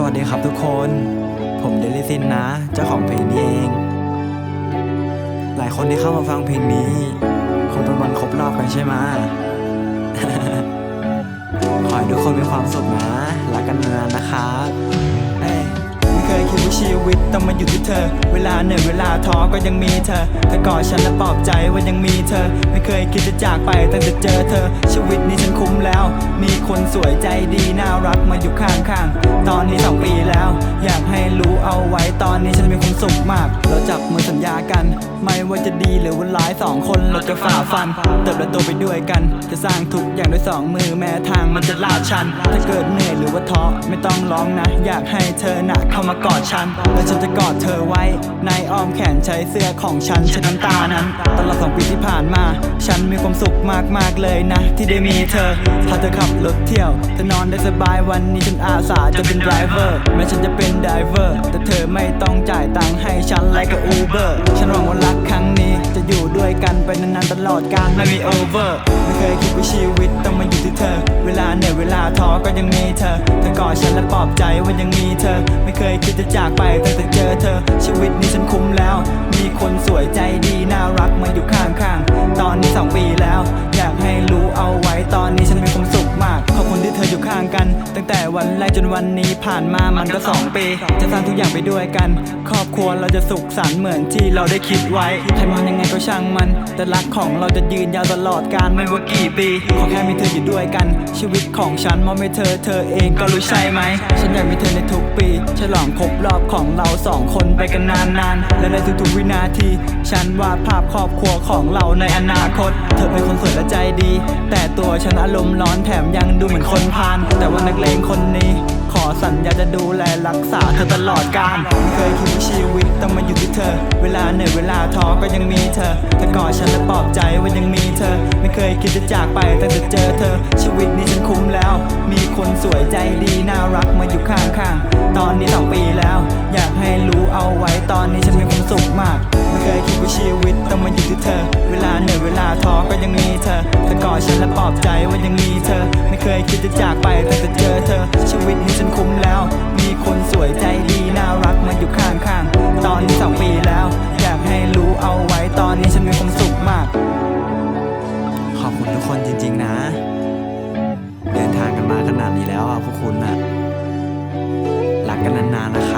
สวัสดีครับทุกคน ผมเดลิซินนะ เจ้าของเพลงนี้เอง หลายคนที่เข้ามาฟังเพลงนี้คงเป็นวันครบรอบกันใช่ไหมขอให้ทุกคนมีความสุขนะ รักกันนานนะครับ ชีวิตต้องมาอยู่ที่เธอ เวลาเหนื่อยเวลาท้อก็ยังมีเธอเธอกอดฉันและปลอบใจว่ายังมีเธอ ไม่เคยคิดจะจากไปตั้งแต่เจอเธอ ชีวิตนี้ฉันคุ้มแล้ว มีคนสวยใจดีน่ารักมาอยู่ข้างๆ ตอนนี้สองปีแล้ว อยากให้รู้เอาไว้ตอนนี้ฉันมีความสุขมาก จับมือสัญญากัน ไม่ว่าจะดีหรือว่าร้ายสองคนเราจะฝ่าฟัน เติบโตไปด้วยกัน จะสร้างทุกอย่างด้วยสองมือแม้ทางมันจะลาดชัน ถ้าเกิดเหนื่อยหรือว่าท้อไม่ต้องร้องนะ อยากให้เธอหนะเข้ามากอดฉัน และฉันจะกอดเธอไว้ ในอ้อมแขนใช้เสื้อของฉันเช็ดน้ำตานั้น ตลอดสองปีที่ผ่านมา ฉันมีความสุขมากๆเลยนะ ที่ได้มีเธอถ้าเธอขับรถเที่ยวเธอนอนได้สบายวันนี้ฉันอาสาจะเป็นไดรเวอร์แม้ฉันจะเป็นไดรเวอร์แต่เธอไม่ต้องจ่ายตังค์ให้ฉันไลกับอูเบอร์ฉันหวังว่ารักครั้งนี้ จะอยู่ด้วยกันไปนานๆตลอดกาลไม่มีโอเวอร์ไม่เคยคิดว่าชีวิตต้องมาอยู่ที่เธอ เวลาเหนื่อยเวลาท้อก็ยังมีเธอเธอกอดฉันและปลอบใจว่ายังมีเธอ ไม่เคยคิดจะจากไปแต่เจอเธอ ชีวิตนี้ฉันคุ้มแล้ว มีคนสวยใจดีน่ารักมาอยู่ข้างๆตอนนี้สองปี จนวันนี้ผ่านมามันก็สองปี จะสร้างทุกอย่างไปด้วยกัน ครอบครัวเราจะสุขสันต์เหมือนที่เราได้คิดไว้ใครมองยังไงก็ช่างมัน แต่รักของเราจะยืนยาวตลอดการไม่ว่ากี่ปี ขอแค่มีเธออยู่ด้วยกัน ชีวิตของฉันมอบให้เธอเธอเองก็รู้ใช่ไหม ฉันอยากมีเธอในทุกปี ฉลองครบรอบของเราสองคนไปกันนานๆ และในทุกๆวินาที ฉันวาดภาพครอบครัวของเราในอนาคต เธอเป็นคนสวยและใจดี แต่ตัวฉันอารมณ์ร้อนแถมยังดูเหมือนคนพาลแต่ว่านักเลงคนนี้ สัญญาจะดูแลรักษาเธอตลอดกาลไม่เคยคิดว่าชีวิตต้องมาอยู่ที่เธอ เวลาเหนื่อยเวลาท้อก็ยังมีเธอเธอกอดฉันและปลอบใจว่ายังมีเธอ ไม่เคยคิดจะจากไปตั้งแต่เจอเธอ ชีวิตนี้ฉันคุ้มแล้ว มีคนสวยใจดีน่ารักมาอยู่ข้างๆ ตอนนี้สองปีแล้ว อยากให้รู้เอาไว้ตอนนี้ฉันมีความสุขมาก ไม่เคยคิดว่าชีวิตต้องมาอยู่ที่เธอ ก็ยังมีเธอเธอกอดฉันและปลอบใจว่ายังมีเธอ ไม่เคยคิดจะจากไปแต่จะเจอเธอ ชีวิตนี้ฉันคุ้มแล้ว มีคนสวยใจดีน่ารักมาอยู่ข้างๆ ตอนนี้สองปีแล้ว อยากให้รู้เอาไว้ตอนนี้ฉันมีความสุขมาก ขอบคุณทุกคนจริง ๆ นะ เดินทางกันมาขนาดนี้แล้วอะพวกคุณน่ะรักกันนานๆนะครั